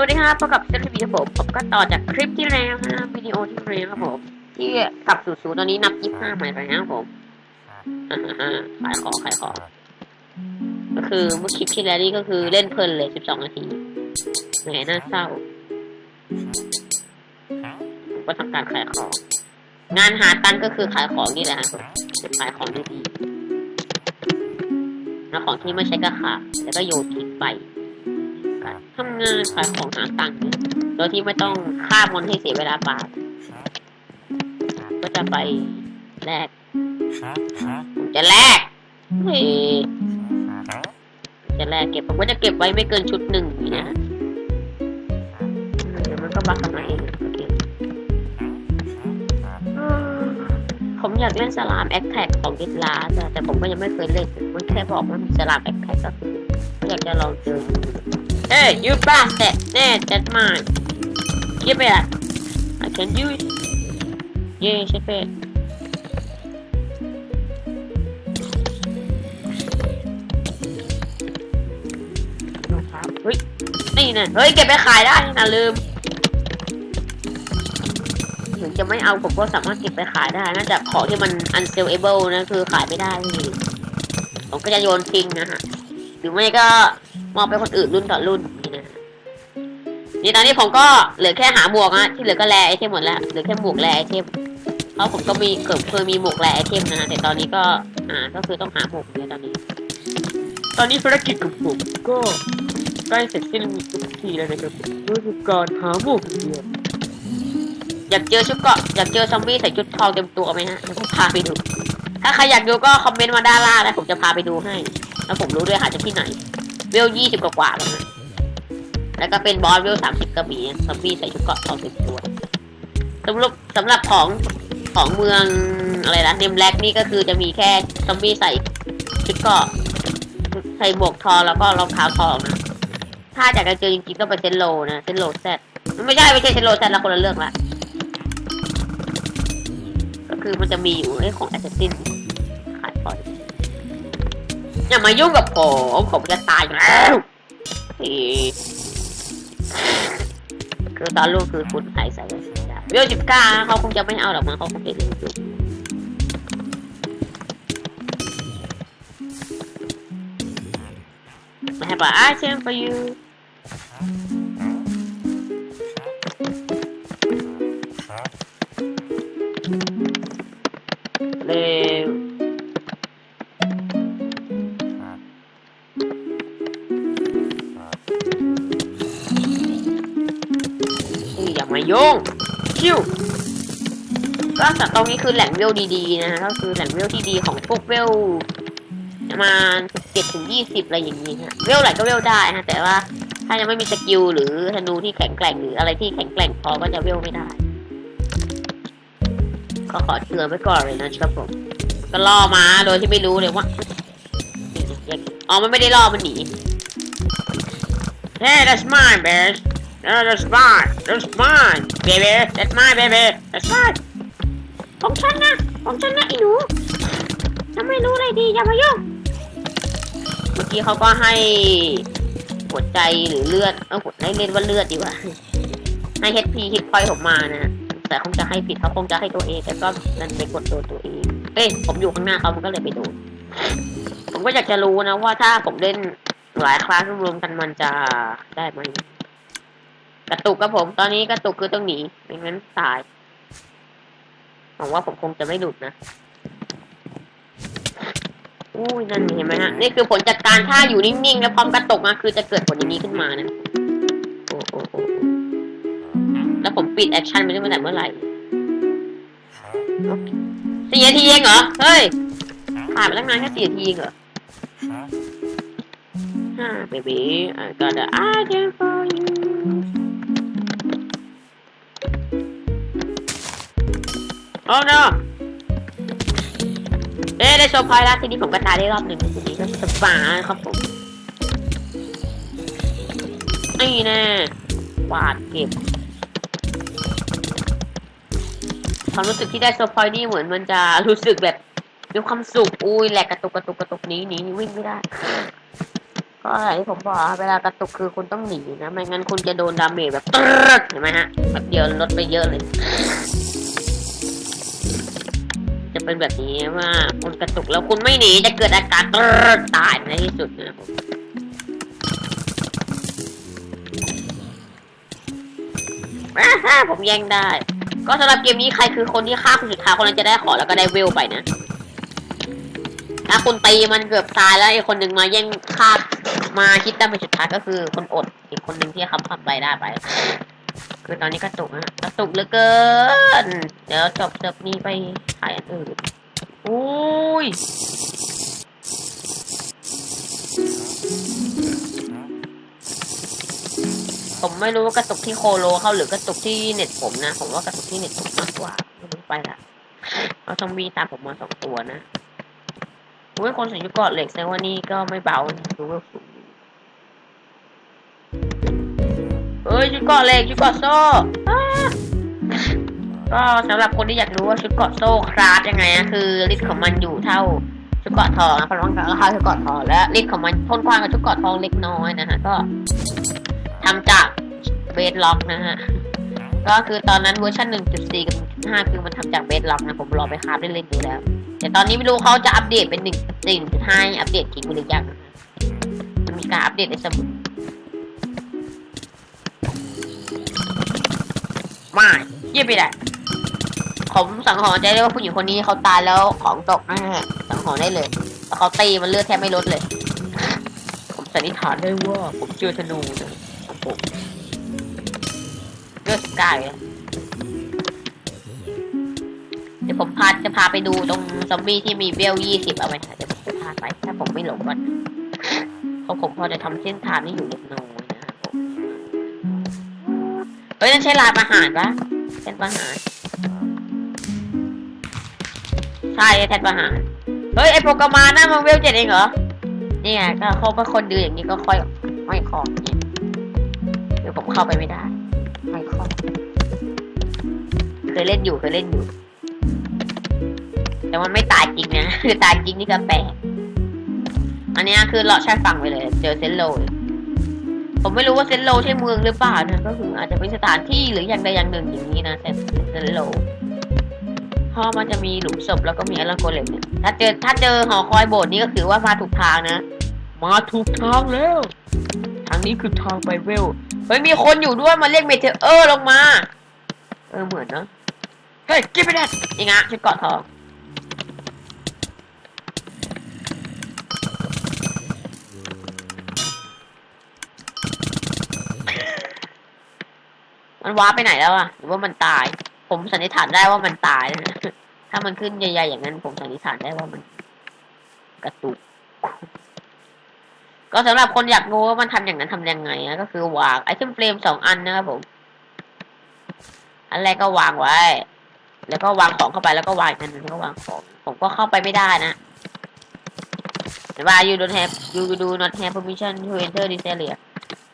สวัสดีครับพบกับเซฟทีวีครับผมผมก็ต่อจากคลิปที่แล้วนะวิดีโอที่แล้วครับผมที่กลับสู่ศูนย์ตอนนี้นับยี่ห้าใหม่แล้วครับผมอ่าฮะขายของขายของก็คือเมื่อคลิปที่แล้วนี่ก็คือเล่นเพลินเลยสิบสองนาทีเหนื่อยน่าเศร้าผมก็ทำการขายของ งานหาตังค์ก็คือขายของนี่แหละครับจะขายของดีๆแล้วของที่ไม่ใช้ก็ขาดแล้วก็โยนทิ้งไป ทำงานขายของหาตังค์เนี่ยโดยที่ไม่ต้องฆ่ามันให้เสียเวลาเปล่าก็จะไปแลกผมจะแลกเฮ้ยจะแลกเก็บผมก็จะเก็บไว้ไม่เกินชุดหนึ่งอย่างนี้นะเดี๋ยวมันก็บักกลับมาเองโอเคอืมผมอยากเล่นสลามแอคแท็กของดิสลาสอะแต่ผมก็ยังไม่เคยเล่นมันแค่บอกว่ามีสลามแอคแท็กก็คืออยากจะลองเจอดู Hey, you bastard! There, that's mine. Give it. I can do it. Yeah, ship it. รองเท้าเฮ้ยนี่นะเฮ้ย เก็บไปขายได้นะลืม ถึงจะไม่เอาผมก็สามารถเก็บไปขายได้นะแต่ของที่มัน unsellable นะ คือขายไม่ได้พี่ผมก็จะโยนทิ้งนะฮะ หรือไม่ก็ มอบไปคนอื่นรุ่นต่อรุ่นนี่นะนี่ตอนนี้ผมก็เหลือแค่หาหมวกอะที่เหลือก็แลไอเทมหมดแล้วเหลือแค่หมวกแลไอเทมเพราะผมก็มีเกิดเคยมีหมวกแลไอเทมนะแต่ตอนนี้ก็อ่าก็คือต้องหาหมวกเนี่ยตอนนี้ ตอนนี้ภารกิจของผมก็ใกล้เสร็จสิ้นทุกทีแล้วนะครับก็คือการหาหมวกอย่างเดียวอยากเจอชุดเกราะอยากเจอซอมบี้ใส่ชุดทองเต็มตัวไหมฮะเดี๋ยวผมพาไปดู ถ้าใครอยากดูก็คอมเมนต์มาด้านล่างแล้วผมจะพาไปดูให้ แล้วผมรู้ด้วยหาจากที่ไหน เวลยี่สิบกว่าแล้วนะแล้วก็เป็นบอสเวลสามสิบกระบี่ซอมบี้ใส่ชุดเกราะทองเต็มตัวสำหรับสำหรับของของเมืองอะไรนะเนมแลกนี่ก็คือจะมีแค่ซอมบี้ใส่ชุดเกราะใส่หมวกทองแล้วก็รองเท้าทองนะถ้าอยากจะเจอจริงๆก็ไปเซนโลนะเซนโลแซดไม่ใช่ไม่ใช่เซนโลแซดละคนละเรื่องละก็คือมันจะมีอยู่เรื่องของแอสซัสซินขายพอย อย่ามายุ่งกับผมผมจะตายแล้วคือตอนลูกคือคุณหายใส่เลยเวลสิบเก้าเขาคงจะไม่เอาหรอกมั้งเขาคงจะเล่นอยู่มาให้ป่ะ I send for you นี่อย่งคิวก็สัตว์ตรงนี้คือแหล่งเวลดีๆนะฮะก็คือแหล่งเวลที่ดีของพวกเวลประมาณเจ็ดถึงยี่สิบอะไรอย่างนี้ฮะเวลไหนก็เวลได้ฮะแต่ว่าถ้ายังไม่มีสกิลหรือธนูที่แข็งแกร่งหรืออะไรที่แข็งแกร่งพอก็จะเวลไม่ได้ ก็ขอเตือนไว้ก่อนเลยนะครับผมก็ล่อมาโดยที่ไม่รู้เลยว่าอ๋อมันไม่ได้ล่อมันหนี Hey that's mine bitch No, that's mine. That's mine, baby. That's mine, baby. That's mine. ของฉันนะ ของฉันนะไอ้หนูฉันไม่รู้อะไรดีอย่ามายุ่งเมื่อกี้เขาก็ให้หัวใจหรือเลือด เออให้เล่นว่าเลือดดีกว่า ให้ HP ฮิตพอยผมมานะ แต่คงจะให้ผิดเขาคงจะให้ตัวเองแต่ก็นั่นไปกดโดนตัวเอง เอ้ย ผมอยู่ข้างหน้าเขามันก็เลยไปโดน ผมก็อยากจะรู้นะว่าถ้าผมเล่นหลายคลาสรวมๆกันมันจะได้ไหม กระตุกครับผม ตอนนี้กระตุกคือต้องหนีไม่งั้นตายหวังว่าผมคงจะไม่หลุดนะอุ้ยนั่นเห็นไหมฮะนี่คือผลจากการถ้าอยู่นิ่งๆแล้วพร้อมกระตุกนะคือจะเกิดผลอย่างนี้ขึ้นมานะโอ้โอ้โอ้แล้วผมปิดแอคชั่นไปได้เมื่อไหร่เมื่อไหร่สี่นาทีเองเหรอ เฮ้ยผ่านไปตั้งนานแค่สี่นาทีเองเหรอฮ่า baby I got the idea for you โอ้ no เอ๊ะได้โชว์พอยต์แล้วทีนี้ผมก็ตายได้รอบหนึ่งทีนี้ก็สบายครับผมนี่แน่วาดเก็บความรู้สึกที่ได้โชว์พอยต์นี่เหมือนมันจะรู้สึกแบบมีความสุขอุ้ยแหลกกระตุกกระตุกกระตุกหนี้นี้วิ่งไม่ได้ ก็อย่างที่ผมบอกเวลากระตุกคือคุณต้องหนีนะไม่งั้นคุณจะโดนดาเมจแบบตึ๊ดเห็นไหมฮะแบบเดียวลดไปเยอะเลย เป็นแบบนี้ว่าคุณกระตุกแล้วคุณไม่หนีจะเกิดอาการตึ๊ดตายในที่สุดนะครับผมผมแย่งได้ ก็สำหรับเกมนี้ใครคือคนที่ฆ่าคนสุดท้ายคนนั้นจะได้ขอแล้วก็ได้เวลไปนะถ้าคุณตีมันเกือบตายแล้วไอ้คนหนึ่งมาแย่งฆ่ามาคิดตั้เป็นสุดท้ายก็คือคนอด อีกคนหนึ่งที่เขาขับไปได้ไป คือตอนนี้กระตุกนะกระตุกเหลือเกิน เดี๋ยวจบจบนี้ไปถ่ายอันอื่นอุ้ยผมไม่รู้ว่ากระตุกที่โคโลเขาหรือกระตุกที่เน็ตผมนะ ผมว่ากระตุกที่เน็ตผมมากกว่าไม่รู้ไปละเอาซอมบี้ตามผมมาสองตัวนะอุ้ยคนใส่ชุดเกราะเหล็กแสดงว่านี่ก็ไม่เบานะดูว่าสูง เอ้ยชุดเกาะเหล็กชุดเกาะโซ่ก็สำหรับคนที่อยากรู้ว่าชุดเกาะโซ่คราฟยังไงนะคือฤทธิ์ของมันอยู่เท่าชุดเกาะทองนะพลังงานราคาชุดเกาะทองและฤทธิ์ของมันทนกว้างกับชุดเกาะทองเล็กน้อยนะฮะก็ทำจากเบสล็อกนะฮะก็คือตอนนั้นเวอร์ชัน1.4 กับ 1.5 คือมันทำจากเบสล็อกนะผมรอไปคราฟได้เล่นดูแล้ว แต่ตอนนี้ไม่รู้เขาจะอัปเดตเป็น1.4.5อัปเดตทิ้งไปหรือยังมันมีการอัปเดตในสมุด ไม่เยี่ยมไปได้ผมสังหรณ์ใจได้ว่าผู้หญิงคนนี้เขาตายแล้วของตกนะฮะสังหรณ์ได้เลยแต่เขาตีมันเลือดแทบไม่ลดเลย ผมสันนิษฐานได้ว่า ผมเจอธนูนะของผมเลือดกายเดี๋ยวผมพาจะพาไปดูตรงซอมบี้ที่มีเบลยี่สิบเอาไว้ค่ะเดี๋ยวผมจะพาไปถ้าผมไม่หลงก่อนเพราะผมพอจะทำเส้นทางนี้อยู่เล็กน้อยนะ เฮ้ยนั่นใช่ลาประหารปะแทนประหารใช่แทนประหารเฮ้ยไอโปรแกรมมานั่นมันเวลเจ็ดเองเหรอนี่ไงก็เขาเป็นคนดื้ออย่างนี้ก็ค่อยไม่คอเนี่ยเดี๋ยวผมเข้าไปไม่ได้ไม่คอยเคยเล่นอยู่เคยเล่นอยู่ แต่มันไม่ตายจริงนะคือตายจริงนี่ก็แปลกอันนี้คือเลาะชายฝั่งไปเลย เจอเซนโลเลย ผมไม่รู้ว่าเซนโลใช่เมืองหรือเปล่านะก็คืออาจจะเป็นสถานที่หรืออย่างใดอย่างหนึ่งอย่างนี้นะเซนเซนโลเพราะมันจะมีหลุมศพแล้วก็มีอลังโกเลมเนี่ยถ้าเจอถ้าเจอหอคอยโบสถ์นี่ก็คือว่ามาถูกทางนะมาถูกทางแล้วทางนี้คือทางไปเวลเฮ้ยมีคนอยู่ด้วยมาเรียกเมเทอร์ลงมา เออเหมือนเนาะเฮ้ยกินไปได้อีงะชุดเกาะทอง มันว้าไปไหนแล้วอะหรือว่ามันตาย ผมสันนิษฐานได้ว่ามันตายนะถ้ามันขึ้นใหญ่ๆอย่างนั้น ผมสันนิษฐานได้ว่ามันกระตุก ก็สำหรับคนอยากรู้ว่ามันทำอย่างนั้นทำยังไงนะก็คือวางไอเทมเฟรมสองอันนะครับผม อันแรกก็วางไว้ แล้วก็วางของเข้าไปแล้วก็วางอันนึงแล้วก็วางของ ผมก็เข้าไปไม่ได้นะแต่ว่า you don't have you do not have permission to enter this area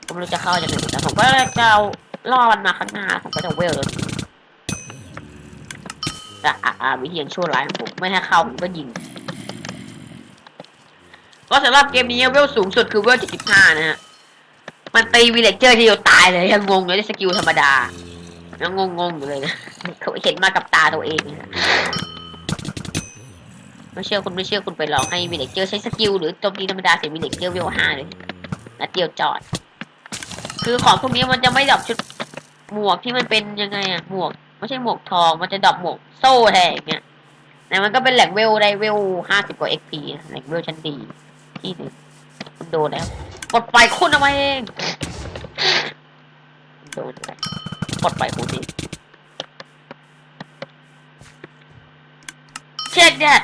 ผมไม่รู้จะเข้าจากไหนแต่ผมก็จะเอา ล่อมันมาข้างหน้าผมก็จะเวลแต่อะอะวิธียังชั่วร้ายของผมไม่ให้เข้าผมก็ยิง ก็สำหรับเกมนี้เวลสูงสุดคือเวล75นะฮะ มันตีวีเลเจอร์ที่เดียวตายเลยยังงงเลยสกิลธรรมดา ยังงงงๆอยู่เลยนะเขาเห็นมากับตาตัวเองนะไม่เชื่อคุณไม่เชื่อคุณไปลองให้วีเลเจอร์ใช้สกิลหรือโจมตีธรรมดาเสียวีเลเจอร์เวลห้าเลยนัดเดียวจอด คือของพวกนี้มันจะไม่ดรอปชุด หมวกที่มันเป็นยังไงอะหมวกไม่ใช่หมวกทองมันจะดรอปหมวกโซ่แทนอย่างเงี้ยแต่มันก็เป็นแหลกเวลได้เวลห้าสิบกว่า XP อะแหลกเวลชั้นดีที่หนึ่งคุณโดนแล้วปลดปคุณเอามเองโดนไปปลดปล่อยคุณเองเช็ดแดด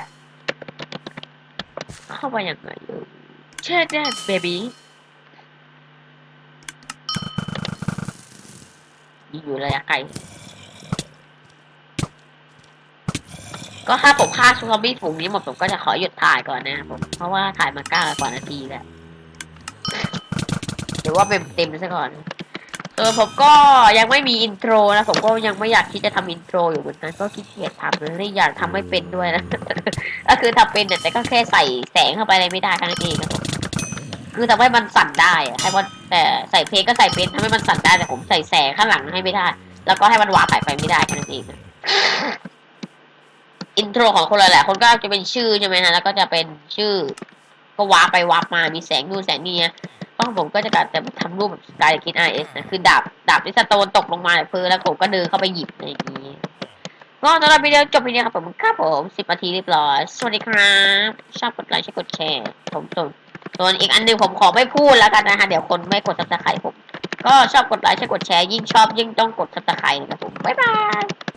เข้าไปยังไงเช็ดแดดเบบี้ ยังอยู่ระยะไกล ก็ถ้าผมฆ่าซอมบี้ฝูงนี้หมดผมก็จะขอหยุดถ่ายก่อนนะครับผม เพราะว่าถ่ายมาเก้ากว่านาทีแล้วเดี๋ยวว่าเป็นเต็มซะก่อน เออผมก็ยังไม่มีอินโทรนะผมก็ยังไม่อยากที่จะทำอินโทรอยู่เหมือนกันก็ขี้เกียจทำและอยากทำไม่เป็นด้วยนะ ก็คือทำเป็นเนี่ยแต่ก็แค่ใส่แสงเข้าไปอะไรไม่ได้แค่นั้นเองครับผม คือทำให้มันสั่นได้ให้มันแต่ใส่เพลงก็ใส่เพลงทำให้มันสั่นได้แต่ผมใส่แสงข้างหลังให้ไม่ได้ แล้วก็ให้มันวาร์ปไปไม่ได้แค่นั้นเองอินโทรของคนละแหละ คนก็จะเป็นชื่อใช่ไหมฮะแล้วก็จะเป็นชื่อ ก็วาไปวามามีแสงนู่นแสงนี่นะต้องผมก็จะการจะทำรูปแบบสไตล์คิดไอเอสนะคือดาบดาบที่สโตนตกลงมาจากพื้นแล้วผมก็เดินเข้าไปหยิบอะไรอย่างนี้ก็สำหรับวิดีโอจบวิดีโอครับผมครับผมสิบนาทีเรียบร้อย สวัสดีครับ ชอบกดไลค์ชอบกดแชร์ผมส่วน ส่วนอีกอันหนึงผมขอไม่พูดแล้วกันนะฮะ เดี๋ยวคนไม่กดซับสไครต์ผม ก็ชอบกดไลค์ชอบกดแชร์ยิ่งชอบยิ่งต้องกดซับสไครต์นะครับผม บ๊ายบาย